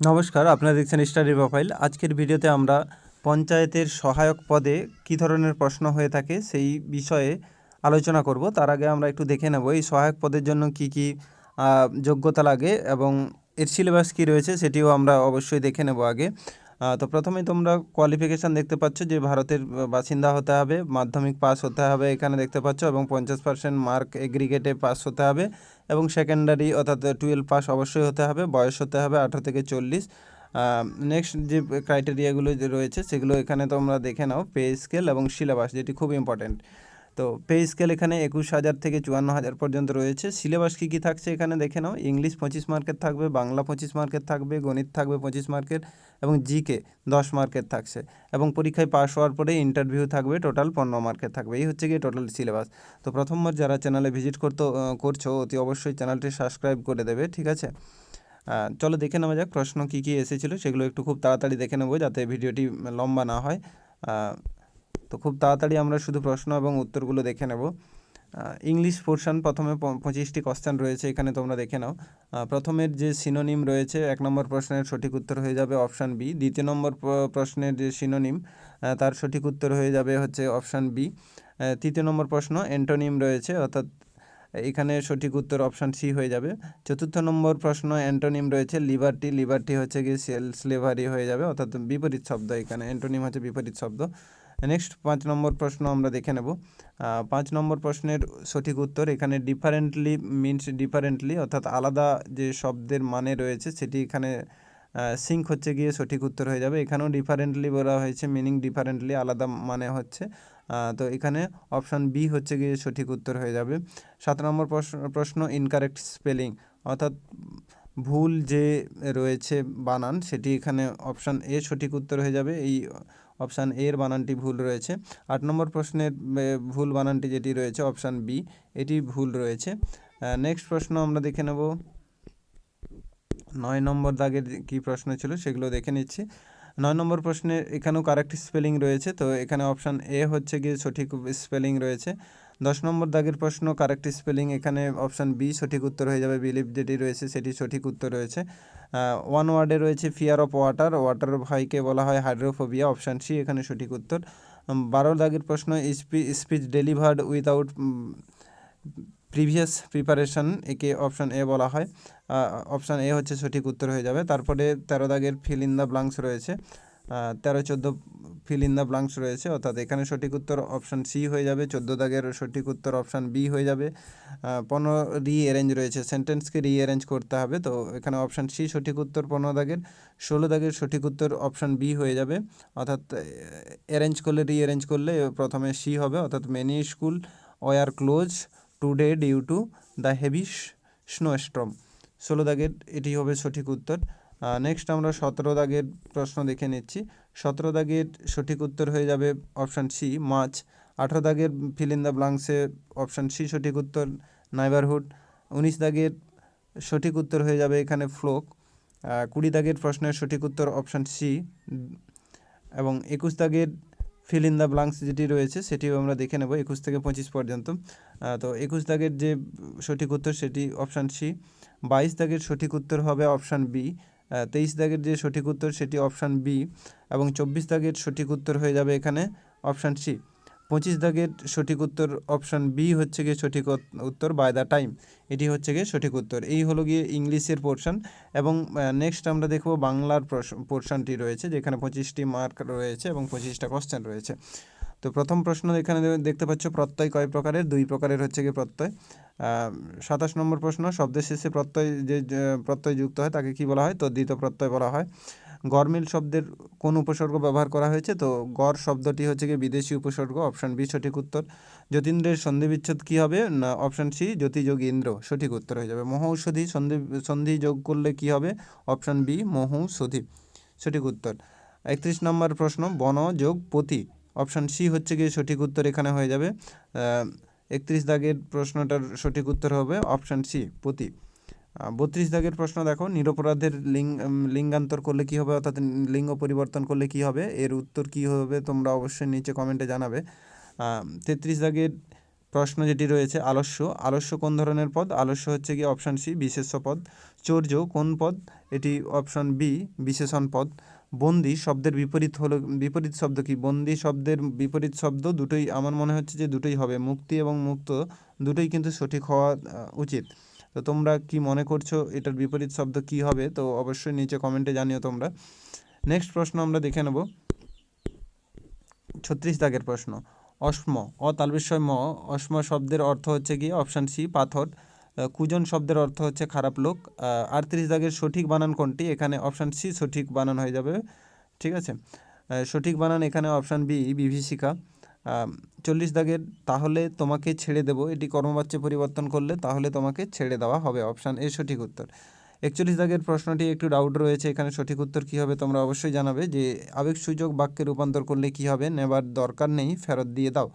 নমস্কার, আপনারা দেখছেন স্টাডি প্রোফাইল আজকের ভিডিওতে আমরা পঞ্চায়েতের সহায়ক পদে কি ধরনের প্রশ্ন হয়ে থাকে সেই বিষয়ে আলোচনা করব। তার আগে আমরা একটু দেখে নেব, এই সহায়ক পদের জন্য কি কি যোগ্যতা লাগে এবং এর সিলেবাস কী রয়েছে সেটিও আমরা অবশ্যই দেখে নেব আগে। তো প্রথমেই তোমরা কোয়ালিফিকেশান দেখতে পাচ্ছ যে ভারতের বাসিন্দা হতে হবে, মাধ্যমিক পাস হতে হবে এখানে দেখতে পাচ্ছ এবং পঞ্চাশ পার্সেন্ট মার্ক এগ্রিগেটে পাস হতে হবে এবং সেকেন্ডারি অর্থাৎ টুয়েলভ পাস অবশ্যই হতে হবে, বয়স হতে হবে আঠারো থেকে চল্লিশ। নেক্সট যে ক্রাইটেরিয়াগুলো রয়েছে সেগুলো এখানে তোমরা দেখে নাও পে স্কেল এবং সিলেবাস যেটি খুব ইম্পর্ট্যান্ট তো পে স্কেল এখানে একুশ হাজার থেকে চুয়ান্ন হাজার পর্যন্ত রয়েছে। সিলেবাস কী কী থাকছে এখানে দেখে নাও। ইংলিশ পঁচিশ মার্কের থাকবে, বাংলা পঁচিশ মার্কের থাকবে, গণিত থাকবে পঁচিশ মার্কের এবং জিকে দশ মার্কের থাকছে এবং পরীক্ষায় পাশ হওয়ার পরে ইন্টারভিউ থাকবে, টোটাল পনেরো মার্কের থাকবে। এই হচ্ছে গিয়ে টোটাল সিলেবাস। তো প্রথমবার যারা চ্যানেলে ভিজিট করতে করছ, অতি অবশ্যই চ্যানেলটি সাবস্ক্রাইব করে দেবে, ঠিক আছে? চলো দেখে নেওয়া যাক প্রশ্ন কী কী এসেছিল, সেগুলো একটু খুব তাড়াতাড়ি দেখে নেব যাতে ভিডিওটি লম্বা না হয়। তো খুব তাড়াতাড়ি আমরা শুধু প্রশ্ন এবং উত্তরগুলো দেখে নেব। ইংলিশ পোর্শন প্রথমে পঁচিশটি কোশ্চেন রয়েছে, এখানে তোমরা দেখে নাও। প্রথমের যে সিনোনিম রয়েছে, এক নম্বর প্রশ্নের সঠিক উত্তর হয়ে যাবে অপশান বি দ্বিতীয় নম্বর প্রশ্নের যে সিনোনিম তার সঠিক উত্তর হয়ে যাবে হচ্ছে অপশান বি তৃতীয় নম্বর প্রশ্ন অ্যান্টোনিম রয়েছে, অর্থাৎ এখানে সঠিক উত্তর অপশান সি হয়ে যাবে। চতুর্থ নম্বর প্রশ্ন অ্যান্টোনিম রয়েছে লিবার্টি লিবার্টি হচ্ছে গিয়ে সেল স্লেভারি হয়ে যাবে, অর্থাৎ বিপরীত শব্দ এখানে অ্যান্টোনিম হচ্ছে বিপরীত শব্দ। নেক্সট পাঁচ নম্বর প্রশ্ন আমরা দেখে নেব। পাঁচ নম্বর প্রশ্নের সঠিক উত্তর এখানে ডিফারেন্টলি মিনস ডিফারেন্টলি অর্থাৎ আলাদা যে শব্দের মানে রয়েছে সেটি এখানে সিঙ্ক হচ্ছে গিয়ে সঠিক উত্তর হয়ে যাবে। এখানেও ডিফারেন্টলি বলা হয়েছে মিনিং ডিফারেন্টলি আলাদা মানে হচ্ছে। তো এখানে অপশান বি হচ্ছে গিয়ে সঠিক উত্তর হয়ে যাবে। সাত নম্বর প্রশ্ন ইনকারেক্ট স্পেলিং অর্থাৎ ভুল যে রয়েছে বানান সেটি এখানে অপশান এ সঠিক উত্তর হয়ে যাবে। এই অপশান এর বানানটি ভুল রয়েছে। আট নম্বর প্রশ্নের ভুল বানানটি যেটি রয়েছে, অপশান বি, এটি ভুল রয়েছে। নেক্সট প্রশ্ন আমরা দেখে নেব। নয় নম্বর দাগের কি প্রশ্ন ছিল সেগুলো দেখে নিচ্ছি। নয় নম্বর প্রশ্নে এখানেও কারেক্ট স্পেলিং রয়েছে, তো এখানে অপশান এ হচ্ছে গিয়ে সঠিক স্পেলিং রয়েছে। দশ নম্বর দাগের প্রশ্ন কারেক্ট স্পেলিং এখানে অপশান বি সঠিক উত্তর হয়ে যাবে। বিলিভ যেটি রয়েছে সেটি সঠিক উত্তর রয়েছে। ওয়ান ওয়ার্ডে রয়েছে ফিয়ার অফ ওয়াটার ওয়াটার ভয়কে বলা হয় হাইড্রোফোবিয়া অপশান সি এখানে সঠিক উত্তর। বারো দাগের প্রশ্ন speech delivered without previous preparation একে অপশান এ বলা হয়। অপশান এ হচ্ছে সঠিক উত্তর হয়ে যাবে। তারপরে তেরো দাগের ফিল ইন দ্য ব্লাঙ্কস রয়েছে। তেরো চোদ্দ ফিল ইন দ্য ব্লাঙ্কস রয়েছে, অর্থাৎ এখানে সঠিক উত্তর অপশান সি হয়ে যাবে, চোদ্দ দাগের সঠিক উত্তর অপশান বি হয়ে যাবে। পনেরো রি অ্যারেঞ্জ রয়েছে সেন্টেন্সকে রিঅ্যারেঞ্জ করতে হবে, তো এখানে অপশান সি সঠিক উত্তর পনেরো দাগের, ষোলো দাগের সঠিক উত্তর অপশান বি হয়ে যাবে, অর্থাৎ অ্যারেঞ্জ করলে রিঅ্যারেঞ্জ করলে প্রথমে সি হবে, অর্থাৎ many school were close today due to the heavy snow storm ষোলো দাগের এটি হবে সঠিক উত্তর। নেক্সট আমরা সতেরো দাগের প্রশ্ন দেখে নিচ্ছি। সতেরো দাগের সঠিক উত্তর হয়ে যাবে অপশান সি মাছ। আঠেরো দাগের ফিল ইন দ্য ব্লাঙ্কসে অপশান সি সঠিক উত্তর নাইবারহুড উনিশ দাগের সঠিক উত্তর হয়ে যাবে এখানে ফ্লোক কুড়ি দাগের প্রশ্নের সঠিক উত্তর অপশান সি এবং একুশ দাগের ফিল ইন দ্য ব্লাঙ্কস যেটি রয়েছে, সেটিও আমরা দেখে নেব একুশ থেকে পঁচিশ পর্যন্ত। তো একুশ দাগের যে সঠিক উত্তর, সেটি অপশান সি বাইশ দাগের সঠিক উত্তর হবে অপশান বি তেইশ দাগের যে সঠিক উত্তর সেটি অপশান বি এবং চব্বিশ দাগের সঠিক উত্তর হয়ে যাবে এখানে অপশান সি। পঁচিশ দাগের সঠিক উত্তর অপশান বি হচ্ছে গিয়ে সঠিক উত- উত্তর বাই দ্য টাইম এটি হচ্ছে গিয়ে সঠিক উত্তর। এই হলো গিয়ে ইংলিশের পোর্শন এবং নেক্সট আমরা দেখব বাংলার পোর্শনটি রয়েছে যেখানে পঁচিশটি মার্ক রয়েছে এবং পঁচিশটা কোশ্চেন রয়েছে। তো প্রথম প্রশ্ন এখানে দেখতে পাচ্ছ প্রত্যয় কয় প্রকারের? দুই প্রকারের হচ্ছে গিয়ে প্রত্যয়। সাতাশ নম্বর প্রশ্ন, শব্দের শেষে প্রত্যয় যে প্রত্যয় যুক্ত হয় তাকে কি বলা হয়? তো দ্বিতীয় প্রত্যয় বলা হয়। গরমিল শব্দের কোন উপসর্গ ব্যবহার করা হয়েছে? তো গড় শব্দটি হচ্ছে গিয়ে বিদেশি উপসর্গ, অপশান বি সঠিক উত্তর। যতীন্দ্রের সন্ধি বিচ্ছেদ কী হবে? না, অপশান সি জ্যোতি যোগ ইন্দ্র সঠিক উত্তর হয়ে যাবে। মহৌষধি সন্ধি সন্ধি যোগ করলে কি হবে? অপশান বি মহৌষধি, সঠিক উত্তর। একত্রিশ নম্বর প্রশ্ন বন যোগ পতি অপশান সি হচ্ছে গিয়ে সঠিক উত্তর এখানে হয়ে যাবে। একত্রিশ দাগের প্রশ্নটার সঠিক উত্তর হবে অপশান সি প্রতি বত্রিশ দাগের প্রশ্ন দেখো, নিরপরাধের লিঙ্গ লিঙ্গান্তর করলে কি হবে অর্থাৎ লিঙ্গ পরিবর্তন করলে কি হবে? এর উত্তর কি হবে তোমরা অবশ্যই নিচে কমেন্টে জানাবে। তেত্রিশ দাগের প্রশ্ন যেটি রয়েছে, আলস্য। আলস্য কোন ধরনের পদ? আলস্য হচ্ছে গিয়ে অপশান সি, বিশেষ্য পদ। চৌর্য কোন পদ? এটি অপশান বি, বিশেষণ পদ। বন্দি শব্দের বিপরীত হলো, বিপরীত শব্দ কি? বন্দি শব্দের বিপরীত শব্দ দুটোই, আমার মনে হচ্ছে যে দুটোই হবে। মুক্তি এবং মুক্ত দুটোই কিন্তু সঠিক হওয়া উচিত। তো তোমরা কি মনে করছ এটার বিপরীত শব্দ কি হবে? তো অবশ্যই নিচে কমেন্টে জানিও তোমরা। নেক্সট প্রশ্ন আমরা দেখে নেব। ছত্রিশ দাগের প্রশ্ন। অস্ম অতালবিস্ময় ম অস্ম শব্দের অর্থ হচ্ছে গিয়ে অপশান সি, পাথর। কুজন শব্দের অর্থ হচ্ছে খারাপ লোক। আটত্রিশ দাগের সঠিক বানান কোনটি? এখানে অপশান সি সঠিক বানান হয়ে যাবে। ঠিক আছে? সঠিক বানান এখানে অপশান বি বিভীষিকা। চল্লিশ দাগের তাহলে তোমাকে ছেড়ে দেবো। এটি কর্মবাচ্যে পরিবর্তন করলে তাহলে তোমাকে ছেড়ে দেওয়া হবে অপশান এ সঠিক উত্তর। একচল্লিশ দাগের প্রশ্নটি একটু ডাউট রয়েছে। এখানে সঠিক উত্তর কী হবে তোমরা অবশ্যই জানাবে যে আবেগ সুযোগ বাক্যে রূপান্তর করলে কী হবে? নেবার দরকার নেই, ফেরত দিয়ে দাও।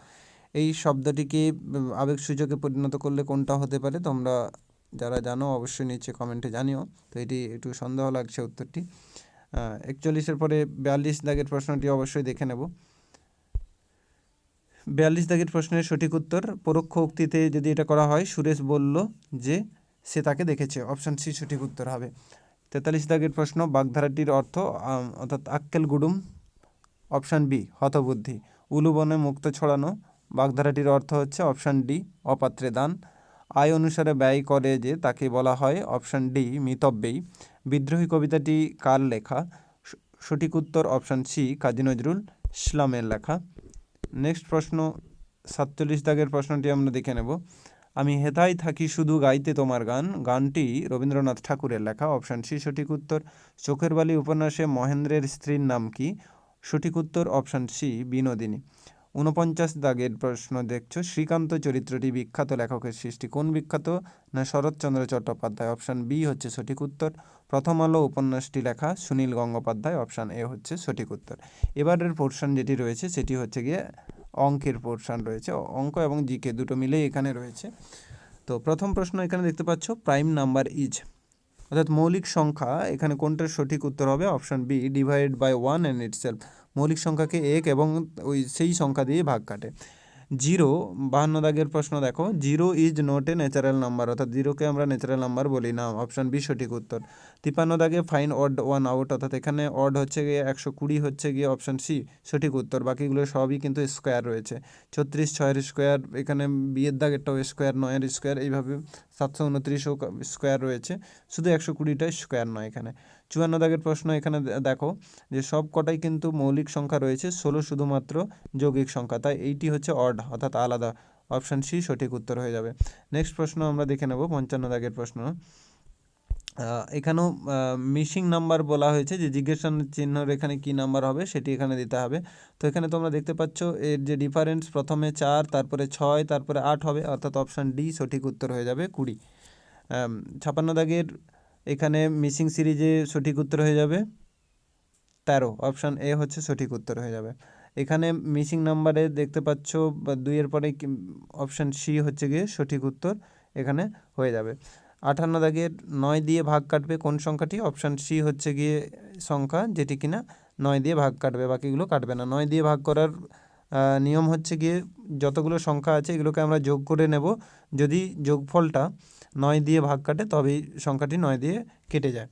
এই শব্দটিকে, আবেগ সুযোগে পরিণত করলে কোনটা হতে পারে তোমরা যারা জানো অবশ্যই নিচে কমেন্টে জানিও। তো এটি একটু সন্দেহ লাগছে উত্তরটি। একচল্লিশের পরে বিয়াল্লিশ দাগের প্রশ্নটি অবশ্যই দেখে নেব। বিয়াল্লিশ দাগের প্রশ্নের সঠিক উত্তর পরোক্ষ উক্তিতে যদি এটা করা হয়, সুরেশ বলল যে সে তাকে দেখেছে। অপশান সি সঠিক উত্তর হবে। তেতাল্লিশ দাগের প্রশ্ন, বাগধারাটির অর্থ অর্থাৎ আক্কেল গুডুম। অপশান বি হতবুদ্ধি। উলুবনে মুক্ত ছড়ানো। বাগধারাটির অর্থ হচ্ছে অপশান ডি, অপাত্রে দান। আয় অনুসারে ব্যয় করে যে তাকে বলা হয় অপশান ডি, মিতব্যয়ী। বিদ্রোহী কবিতাটি কার লেখা? সঠিক উত্তর অপশান সি, কাজী নজরুল ইসলামের লেখা। নেক্সট প্রশ্ন, সাতচল্লিশ দাগের প্রশ্নটি আমরা দেখে নেব। আমি হেথাই থাকি শুধু গাইতে তোমার গান। গানটি রবীন্দ্রনাথ ঠাকুরের লেখা। অপশান সি, সঠিক উত্তর। চোখের বালি উপন্যাসে মহেন্দ্রের স্ত্রীর নাম কি? সঠিক উত্তর অপশান সি, বিনোদিনী। ঊনপঞ্চাশ দাগের প্রশ্ন দেখছ। শ্রীকান্ত চরিত্রটি বিখ্যাত লেখকের সৃষ্টি। কোন বিখ্যাত? না, শরৎচন্দ্র চট্টোপাধ্যায়। অপশান বি হচ্ছে সঠিক উত্তর। প্রথম আলো উপন্যাসটি লেখা সুনীল গঙ্গোপাধ্যায়। অপশান এ হচ্ছে সঠিক উত্তর। এবারের পোর্শন যেটি রয়েছে, সেটি হচ্ছে গিয়ে অঙ্কের পোর্শন রয়েছে। অঙ্ক এবং জিকে দুটো মিলেই এখানে রয়েছে। তো প্রথম প্রশ্ন এখানে দেখতে পাচ্ছ, প্রাইম নাম্বার ইজ। অর্থাৎ মৌলিক সংখ্যা, এখানে কোনটার সঠিক উত্তর হবে? Option B, divide by one and itself. মৌলিক সংখ্যাকে এক এবং ওই সেই সংখ্যা দিয়ে ভাগ কাটে। জিরো, বাহান্ন দাগের প্রশ্ন দেখো। Zero is not a natural number অর্থাৎ জিরোকে আমরা ন্যাচারাল নাম্বার বলি না। অপশান বি সঠিক উত্তর। তিপ্পান্ন দাগে ফাইন অড ওয়ান আউট অর্থাৎ এখানে অড হচ্ছে গিয়ে একশো কুড়ি হচ্ছে গিয়ে অপশান সি সঠিক উত্তর। বাকিগুলো সবই কিন্তু স্কোয়ার রয়েছে। ছত্রিশ, ছয়ের স্কোয়ার এখানে বিয়ের দাগেরটাও স্কোয়ার নয়ের স্কোয়ার এইভাবে সাতশো উনত্রিশও স্কোয়ার রয়েছে। শুধু একশো কুড়িটাই স্কোয়ার নয় এখানে। চুয়ান্ন দাগের প্রশ্ন এখানে দেখো যে সব কটাই কিন্তু মৌলিক সংখ্যা রয়েছে, ষোলো শুধুমাত্র যৌগিক সংখ্যা। তাই এইটি হচ্ছে অড অর্থাৎ আলাদা অপশান সি সঠিক উত্তর হয়ে যাবে। নেক্সট প্রশ্ন আমরা দেখে নেব, পঞ্চান্ন দাগের প্রশ্ন। এখানেও মিসিং নাম্বার বলা হয়েছে যে জিজ্ঞাসা চিহ্নর এখানে কি নাম্বার হবে সেটি এখানে দিতে হবে। তো এখানে তোমরা দেখতে পাচ্ছ এর যে ডিফারেন্স প্রথমে চার, তারপরে ছয়, তারপরে আট হবে, অর্থাৎ অপশান ডি সঠিক উত্তর হয়ে যাবে কুড়ি। ছাপান্ন দাগের এখানে মিসিং সিরিজে সঠিক উত্তর হয়ে যাবে। তেরো অপশান এ হচ্ছে সঠিক উত্তর হয়ে যাবে। এখানে মিসিং নাম্বারে দেখতে পাচ্ছ, বা দুইয়ের পরে অপশান সি হচ্ছে গিয়ে সঠিক উত্তর এখানে হয়ে যাবে। আটান্ন দাগের নয় দিয়ে ভাগ কাটবে কোন সংখ্যাটি? অপশান সি হচ্ছে গিয়ে সংখ্যা যেটি কিনা নয় দিয়ে ভাগ কাটবে, বাকিগুলো কাটবে না। নয় দিয়ে ভাগ করার নিয়ম হচ্ছে গিয়ে যতগুলো সংখ্যা আছে এগুলোকে আমরা যোগ করে নেব। যদি যোগফলটা নয় দিয়ে ভাগ কাটে, তবেই সংখ্যাটি নয় দিয়ে কেটে যায়।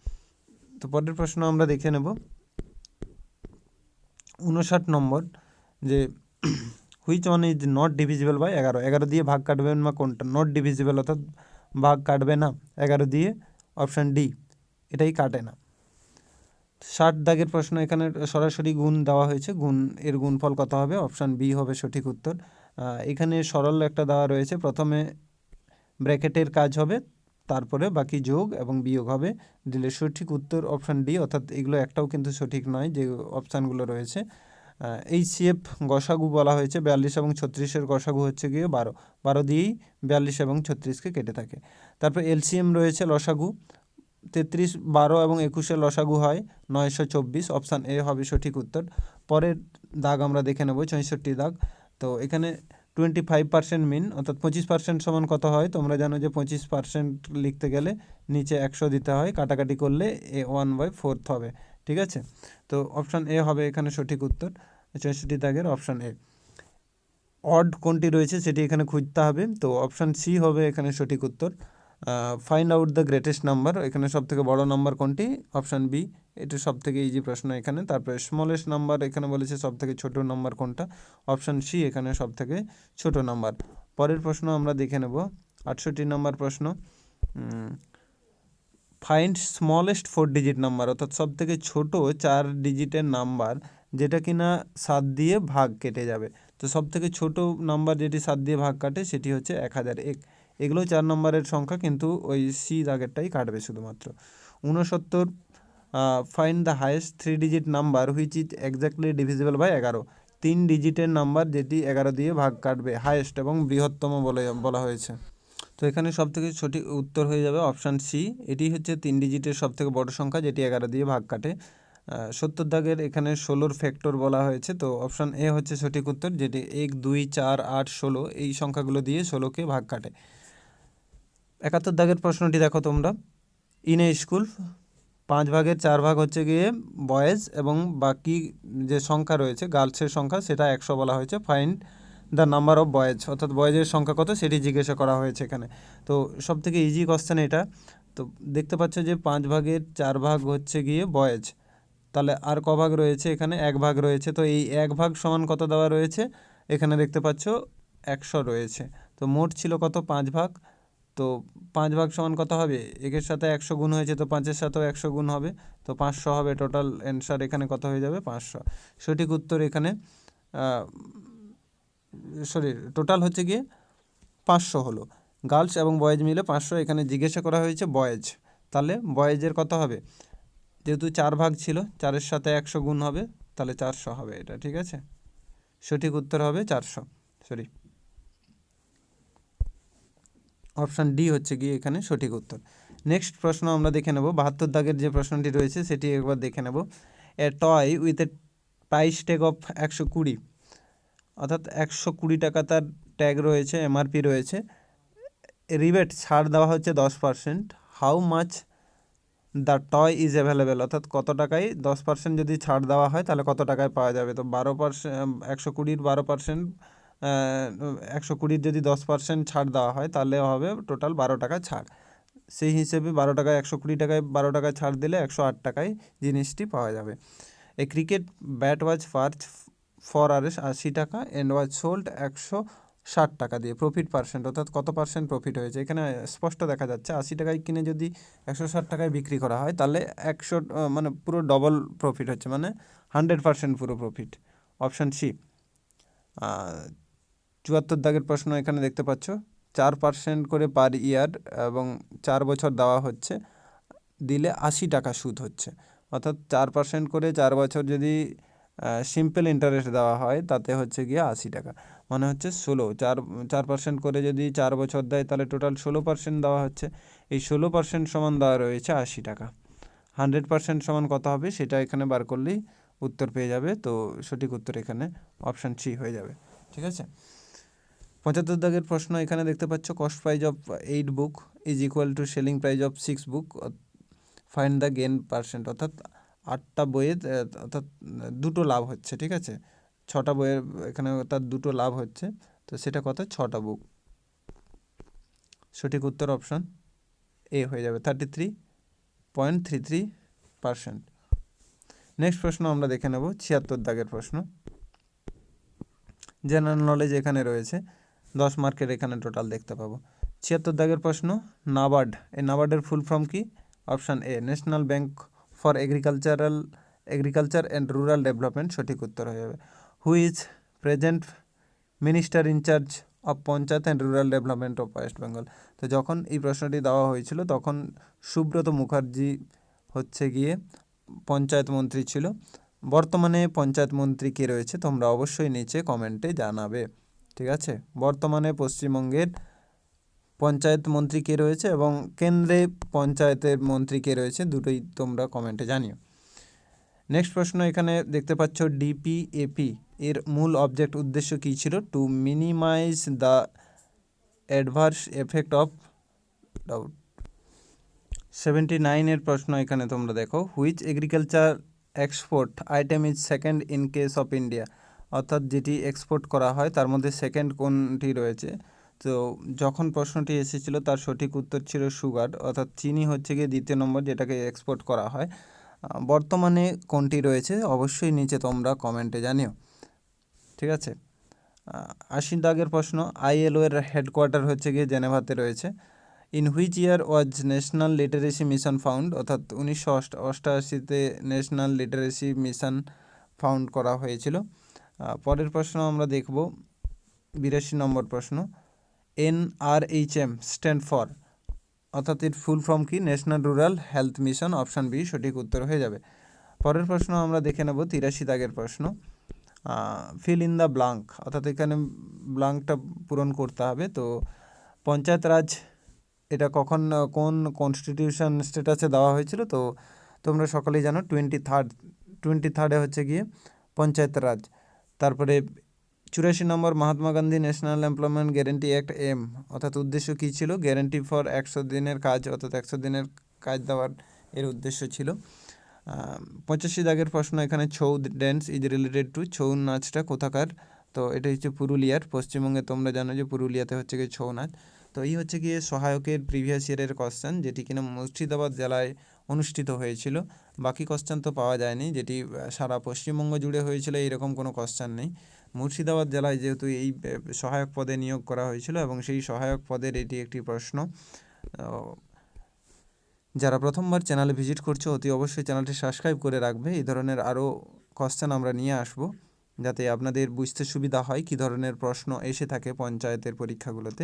তো পরের প্রশ্ন আমরা দেখে নেব। উনষাট নম্বর, যে which one is not divisible by এগারো? এগারো দিয়ে ভাগ কাটবেন বা কোনটা? নট ডিভিজিবল অর্থাৎ ভাগ কাটবে না, এগারো দিয়ে অপশান ডি এটাই কাটে না। ষাট দাগের প্রশ্ন, এখানে সরাসরি গুণ দেওয়া হয়েছে, গুণ, এর গুণফল কত হবে? অপশান বি হবে সঠিক উত্তর। এখানে সরল একটা দেওয়া রয়েছে, প্রথমে ব্র্যাকেটের কাজ হবে, তারপরে বাকি যোগ এবং বিয়োগ হবে। দিলে সঠিক উত্তর অপশান ডি অর্থাৎ এগুলো একটাও কিন্তু সঠিক নয় যে অপশানগুলো রয়েছে। এই সিএফ গসাগু বলা হয়েছে, বিয়াল্লিশ এবং ছত্রিশের গসাগু হচ্ছে গিয়ে বারো। বারো দিয়েই বিয়াল্লিশ এবং ছত্রিশকে কেটে থাকে। তারপর এলসিএম রয়েছে লসাগু। তেত্রিশ, বারো এবং একুশের লসাগু হয়, নয়শো চব্বিশ। অপশান এ হবে সঠিক উত্তর। পরের দাগ আমরা দেখে নেব চৌষট্টি দাগ। তো এখানে টোয়েন্টি ফাইভ পার্সেন্ট মিন অর্থাৎ পঁচিশ পার্সেন্ট সমান কত হয়? তোমরা জানো যে পঁচিশ পার্সেন্ট লিখতে গেলে নিচে একশো দিতে হয়, কাটাকাটি করলে এ ওয়ান বাই ফোর্থ হবে, ঠিক আছে? তো অপশান এ হবে এখানে সঠিক উত্তর, চৌষট্টি দাগের অপশান এ অড কোনটি রয়েছে সেটি এখানে খুঁজতে হবে, তো অপশান সি হবে এখানে সঠিক উত্তর। Find out the greatest number এখানে সব থেকে বড় নাম্বার কোনটি? অপশান বি এটা সব থেকে ইজি প্রশ্ন এখানে। তারপরে স্মলেস্ট নাম্বার এখানে বলেছে সব থেকে ছোট নাম্বার কোনটা? অপশান সি এখানে সব থেকে ছোট নাম্বার পরের প্রশ্ন আমরা দেখে নেব। আটষট্টি নাম্বার প্রশ্ন। Find smallest four digit number অর্থাৎ সব থেকে ছোট চার ডিজিটের নাম্বার যেটা কিনা সাত দিয়ে ভাগ কেটে যাবে। তো সব থেকে ছোট নাম্বার যেটি সাত দিয়ে ভাগ কাটে, সেটি হচ্ছে এক হাজার এক। এগুলো চার নম্বরের সংখ্যা, কিন্তু ওই সি দাগেরটাই কাটবে শুধুমাত্র। ঊনসত্তর find the highest three digit number which is exactly divisible by এগারো। তিন ডিজিটের নাম্বার যেটি এগারো দিয়ে ভাগ কাটবে হায়েস্ট এবং বৃহত্তম বলে, বলা হয়েছে। তো এখানে সব থেকে সঠিক উত্তর হয়ে যাবে অপশান সি এটি হচ্ছে তিন ডিজিটের সব থেকে বড় সংখ্যা, যেটি এগারো দিয়ে ভাগ কাটে। সত্তর দাগের এখানে ষোলোর ফ্যাক্টর বলা হয়েছে, তো অপশান এ হচ্ছে সঠিক উত্তর, যেটি এক, দুই, চার, আট, ষোলো, এই সংখ্যাগুলো দিয়ে ষোলোকে ভাগ কাটে। একাত্তর দাগের প্রশ্নটি দেখো তোমরা। ইন এ স্কুল পাঁচ ভাগের চার ভাগ হচ্ছে গিয়ে বয়েজ এবং বাকি যে সংখ্যা রয়েছে গার্লসের সংখ্যা, সেটা একশো বলা হয়েছে। Find the number of boys অর্থাৎ বয়েজের সংখ্যা কত, সেটি জিজ্ঞাসা করা হয়েছে এখানে। তো সব থেকে ইজি কোশ্চেন এটা। তো দেখতে পাচ্ছ যে পাঁচ ভাগের চার ভাগ হচ্ছে গিয়ে বয়েজ তাহলে আর ক ভাগ রয়েছে এখানে? এক ভাগ রয়েছে। তো এই এক ভাগ সমান কত দেওয়া রয়েছে? এখানে দেখতে পাচ্ছ একশো রয়েছে। তো মোট ছিল কত? পাঁচ ভাগ। তো পাঁচ ভাগ সমান কত হবে? একের সাথে একশো গুণ হয়েছে তো পাঁচের সাথেও একশো গুণ হবে। তো পাঁচশো হবে টোটাল অ্যান্সার এখানে কত হয়ে যাবে? পাঁচশো। সঠিক উত্তর এখানে সরি টোটাল হচ্ছে গিয়ে পাঁচশো হলো। গার্লস এবং বয়েজ মিলে পাঁচশো এখানে জিজ্ঞাসা করা হয়েছে বয়েজ তাহলে বয়েজের কত হবে? যেহেতু চার ভাগ ছিল, চারের সাথে একশো গুণ হবে, তাহলে চারশো হবে এটা, ঠিক আছে? সঠিক উত্তর হবে চারশো সরি অপশান ডি হচ্ছে গিয়ে এখানে সঠিক উত্তর। নেক্সট প্রশ্ন আমরা দেখে নেব। বাহাত্তর দাগের যে প্রশ্নটি রয়েছে সেটি একবার দেখে নেব। A toy with a price tag of একশো কুড়ি। অর্থাৎ একশো কুড়ি টাকা তার ট্যাগ রয়েছে, এমআরপি রয়েছে। রিবেট ছাড় দেওয়া হচ্ছে দশ percent. How much the toy is available? অর্থাৎ কত টাকায় দশ পার্সেন্ট যদি ছাড় দেওয়া হয় তাহলে কত টাকায় পাওয়া যাবে? তো বারো পার্সেন্ট একশো কুড়ির বারো পার্সেন্ট একশো কুড়ির যদি দশ পার্সেন্ট ছাড় দেওয়া হয়, তাহলে হবে টোটাল বারো টাকা ছাড়। সেই হিসেবে বারো টাকায়, একশো কুড়ি টাকায়, বারো টাকায় ছাড় দিলে একশো আট টাকায় জিনিসটি পাওয়া যাবে। এই cricket bat was purchased for R S আশি টাকা অ্যান্ড ওয়াজ সোল্ড একশো ষাট টাকা দিয়ে প্রফিট পার্সেন্ট অর্থাৎ কত পার্সেন্ট প্রফিট হয়েছে? এখানে স্পষ্ট দেখা যাচ্ছে, আশি টাকায় কিনে যদি একশো ষাট টাকায় বিক্রি করা হয়, তাহলে একশো মানে পুরো ডবল প্রফিট হচ্ছে মানে হান্ড্রেড পার্সেন্ট পুরো প্রফিট অপশান সি চুয়াত্তর দাগের প্রশ্ন এখানে দেখতে পাচ্ছ। চার পার্সেন্ট করে পার ইয়ার এবং চার বছর দেওয়া হচ্ছে, দিলে আশি টাকা সুদ হচ্ছে। অর্থাৎ চার পার্সেন্ট করে চার বছর যদি সিম্পল ইন্টারেস্ট দেওয়া হয়, তাতে হচ্ছে গিয়ে আশি টাকা। মানে হচ্ছে ষোলো। চার চার পার্সেন্ট করে যদি চার বছর দেয়, তাহলে টোটাল ষোলো পার্সেন্ট দেওয়া হচ্ছে। এই ষোলো পার্সেন্ট সমান দেওয়া রয়েছে আশি টাকা। হান্ড্রেড পার্সেন্ট সমান কত হবে, সেটা এখানে বার করলেই উত্তর পেয়ে যাবে। তো সঠিক উত্তর এখানে অপশান সি হয়ে যাবে। ঠিক আছে? পঁচাত্তর দাগের প্রশ্ন এখানে দেখতে পাচ্ছ cost price of eight book is equal to selling price of six book find the gain percent অর্থাৎ আটটা বইয়ের, অর্থাৎ দুটো লাভ হচ্ছে, ঠিক আছে? ছটা বইয়ের, এখানে তার দুটো লাভ হচ্ছে, তো সেটা কত? ছটা বুক সঠিক উত্তর অপশন এ হয়ে যাবে thirty three point three three percent next প্রশ্ন আমরা দেখে নেব, ছিয়াত্তর দাগের প্রশ্ন। জেনারেল নলেজ এখানে রয়েছে দশ মার্কের এখানে টোটাল দেখতে পাবো। ছিয়াত্তর দাগের প্রশ্ন, নাবার্ড। এই নাবার্ডের ফুল ফর্ম কি? Option A national bank for agricultural agriculture and rural development সঠিক উত্তর হয়ে যাবে। Who is present minister in-charge of panchayat and rural development of West Bengal তো যখন এই প্রশ্নটি দেওয়া হয়েছিল, তখন সুব্রত মুখার্জি হচ্ছে গিয়ে পঞ্চায়েত মন্ত্রী ছিল। বর্তমানে পঞ্চায়েত মন্ত্রী কে রয়েছে, তোমরা অবশ্যই নিচে কমেন্টে জানাবে। ঠিক আছে? বর্তমানে পশ্চিমবঙ্গের পঞ্চায়েত মন্ত্রী কে রয়েছে এবং কেন্দ্রে পঞ্চায়েতের মন্ত্রী কে রয়েছে দুটোই তোমরা কমেন্টে জানিও। নেক্সট প্রশ্ন এখানে দেখতে পাচ্ছ ডিপিএপি এর মূল অবজেক্ট উদ্দেশ্য কী ছিল? To minimize the adverse effect of doubt seventy নাইনের প্রশ্ন এখানে তোমরা দেখো। Which agriculture export item is second in case of India অর্থাৎ যেটি এক্সপোর্ট করা হয়, তার মধ্যে সেকেন্ড কোনটি রয়েছে? তো যখন প্রশ্নটি এসেছিল, তার সঠিক উত্তর ছিল সুগার, অর্থাৎ চিনি হচ্ছে গিয়ে দ্বিতীয় নম্বর যেটাকে এক্সপোর্ট করা হয়। বর্তমানে কোনটি রয়েছে? অবশ্যই নিচে তোমরা কমেন্টে জানিও। ঠিক আছে? আশি দাগের প্রশ্ন। আইএলও এর হেডকোয়ার্টার হচ্ছে গিয়ে জেনেভাতে রয়েছে। In which year was national literacy mission found অর্থাৎ উনিশশো অষ্ট অষ্টআশিতে ন্যাশনাল লিটারেসি মিশন ফাউন্ড করা হয়েছিল। পরের প্রশ্ন আমরা দেখব। বিরাশি নম্বর প্রশ্ন। N R H M stand for, অর্থাৎ এর ফুল ফর্ম কি? National rural health mission, option B, সঠিক উত্তর হয়ে যাবে। পরের প্রশ্ন আমরা দেখে নেব, তিরাশি দাগের প্রশ্ন। ফিল ইন দ্য ব্লাঙ্ক অর্থাৎ এখানে ব্লাঙ্কটা পূরণ করতে হবে। তো পঞ্চায়েত রাজ, এটা কখন, কোন কনস্টিটিউশন স্ট্যাটাসে দেওয়া হয়েছিল? তো তোমরা সকলেই জানো টোয়েন্টি থার্ড টোয়েন্টি থার্ডে হচ্ছে গিয়ে পঞ্চায়েত রাজ। তারপরে চুরাশি নম্বর Mahatma Gandhi national employment guarantee act M, অর্থাৎ উদ্দেশ্য কী ছিল? গ্যারেন্টি ফর একশো দিনের কাজ, অর্থাৎ একশো দিনের কাজ দেওয়ার এর উদ্দেশ্য ছিল। পঁচাশি দাগের প্রশ্ন এখানে, Chhau dance is related to Chhau নাচটা কোথাকার? তো এটা হচ্ছে পুরুলিয়ার, পশ্চিমবঙ্গে তোমরা জানো যে পুরুলিয়াতে হচ্ছে গিয়ে ছৌ নাচ। তো এই হচ্ছে গিয়ে সহায়কের প্রিভিয়াস ইয়ারের কোশ্চেন যেটি কিনা মুর্শিদাবাদ জেলায় অনুষ্ঠিত হয়েছিল। বাকি কোশ্চেন তো পাওয়া যায়নি, যেটি সারা পশ্চিমবঙ্গ জুড়ে হয়েছিল এরকম কোনো কোশ্চেন নেই। মুর্শিদাবাদ জেলায় যেহেতু এই সহায়ক পদে নিয়োগ করা হয়েছিল এবং সেই সহায়ক পদের এটি একটি প্রশ্ন। যারা প্রথমবার চ্যানেলে ভিজিট করছ, অতি অবশ্যই চ্যানেলটি সাবস্ক্রাইব করে রাখবে। এই ধরনের আরও কোশ্চেন আমরা নিয়ে আসব, যাতে আপনাদের বুঝতে সুবিধা হয় কী ধরনের প্রশ্ন এসে থাকে পঞ্চায়েতের পরীক্ষাগুলোতে।